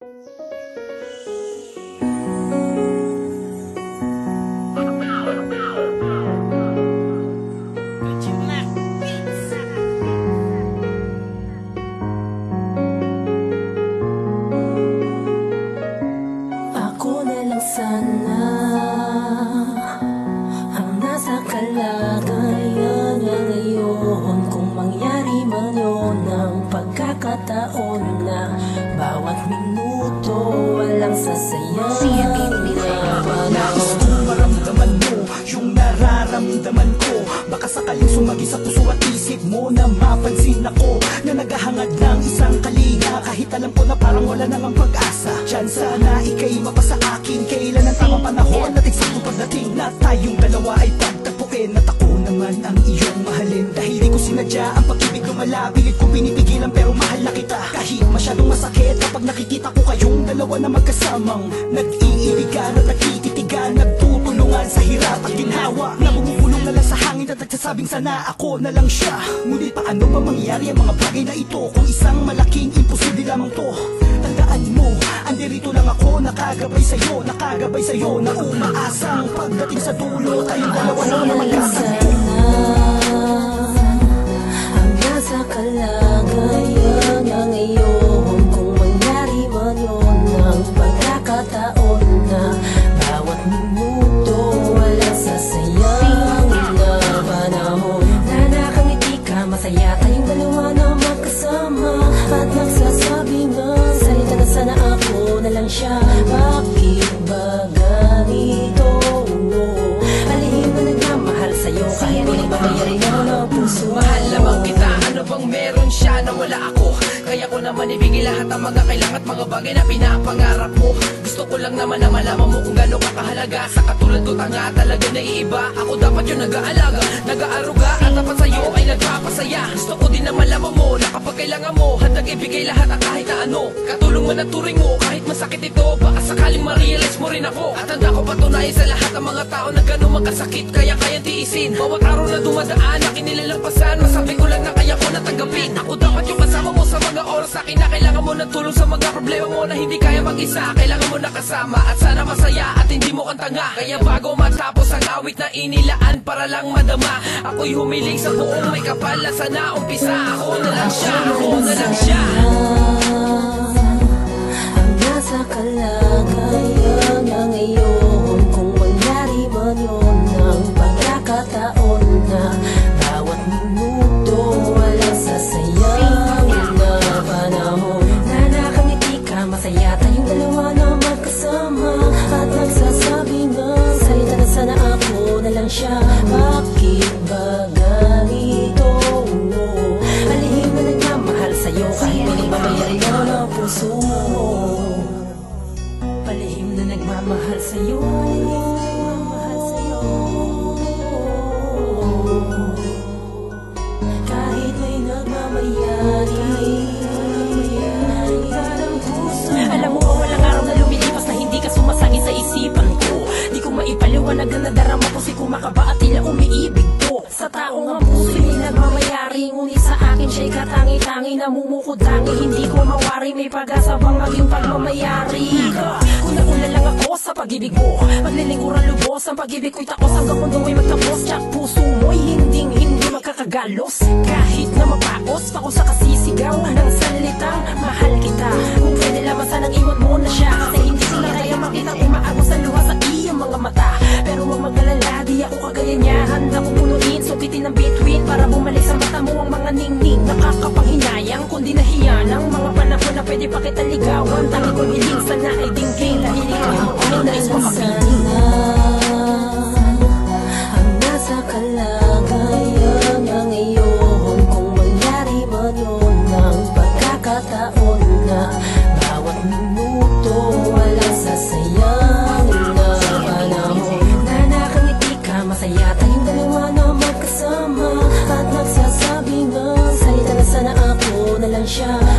Na sana Ang nasa kalagayan niya ngayon. Kung mangyari man ng pagkakataon na Bawat minuto Nais kong maramdaman mo Yung nararamdaman ko Baka sakaling sumagi sa puso at isip mo Na mapansin ako Na naghahangad ng isang kalinga Kahit alam ko na parang wala namang pag-asa Diyan sana ikay mapasa akin Kailan ang tamang panahon At eksaktong pagdating na tayong dalawa ay pagtagpuin At ako naman ang iyong mahalin Dahil di ko sinadya ang pag-ibig lumala Pilit ko pinipigilan pero mahal na kita Kahit masakit kapag nakikita ko kayong dalawa na magkasamang Nag-iirigan at nagtititigan Nagtutulungan sa hirap at ginhawa. Na bumubulong na lang sa hangin at nagsasabing sana ako na lang siya. Ngunit paano ba mangyari ang mga bagay na ito Kung isang malaking imposible lamang to? Tandaan mo, andirito lang ako Nakagabay sa'yo, nakagabay sa'yo Na umaasang pagdating sa dulo Tayong dalawa na Ako na lang magkasabay sana Ang nasa kalagayan ka, masaya tayong dalawa na magkasama At nagsasabi nga, salita na sana ako na lang siya. Bakit ba ganito? Alihim na nagmamahal sa'yo. Kahit di nagmamayari na ng puso. Mahal lamang kita, ano bang meron siya na wala ako? Kaya ko naman ibigay lahat ang mga kailangan at mga bagay na pinapangarap mo Gusto ko lang naman na malaman mo kung gano'n ka kahalaga. Sa katulad ko tanga talaga naiiba Ako dapat yung nag-aalaga, nag-aaruga kailangan mo Handang ibigay lahat ang kahit na ano. Katulong man ang turing mo kahit masakit ito Baka sakaling ma-realize mo rin ako. At handa ko patunayan sa lahat ng mga tao na gano'n magkasakit Kaya kayang tiisin. Bawat araw na dumadaan akin nilalampasan Masabi ko lang na kaya ko natanggapin. Ako dapat yung kasama mo sa mga oras na kinakailangan mo ng tulong sa mga problema mo na hindi kaya mag-isa. Kailangan mo nakasama at sana masaya at hindi mo kang tanga. Kaya bago matapos ang awit na inilaan para lang madama Ako'y humiling sa buong may kapal na sana umpisa. Ako na lang siya, ako na lang siya. Ang nasa kalagayan Bakit ba ganito? Alihim na nagmamahal sa'yo. Kahit di nagmamayari na ng puso mo. Palihim na nagmamahal sa'yo. Palihim na nagmamahal sa'yo. Kahit may nagmamayari Alam mo ba walang araw na lumilipas na hindi ka sumasagi sa isipan ko? Di ko maipaliwanag na nadarama ko si kumakaba at tila umiibig ko Sa taong ang puso hindi nagmamayari Ngunit sa akin siya'y katangi-tangi Namumukudangi hindi ko mawari May pag-asa bang maging pagmamayari. Kung nauna lang ako sa pag-ibig mo Maglilingkuran lubos. Ang pag-ibig ko'y takos Hanggang mundo ay magtapos. Tsak puso mo'y hinding hindi magkakagalos Kahit na mapaos pa Pwede pa kita ligawan. Tangi kong hiling sana ay dinggin Lahiling ko yung ulo na isang Ang nasa kalagayan ng iyon Kung mangyari man yun Ang pagkakataon na Bawat minuto wala sasayang na panahon. Na nakangiti ka masaya tayong dalawa na magkasama. At nagsasabi ng salita na sana ako na lang siya.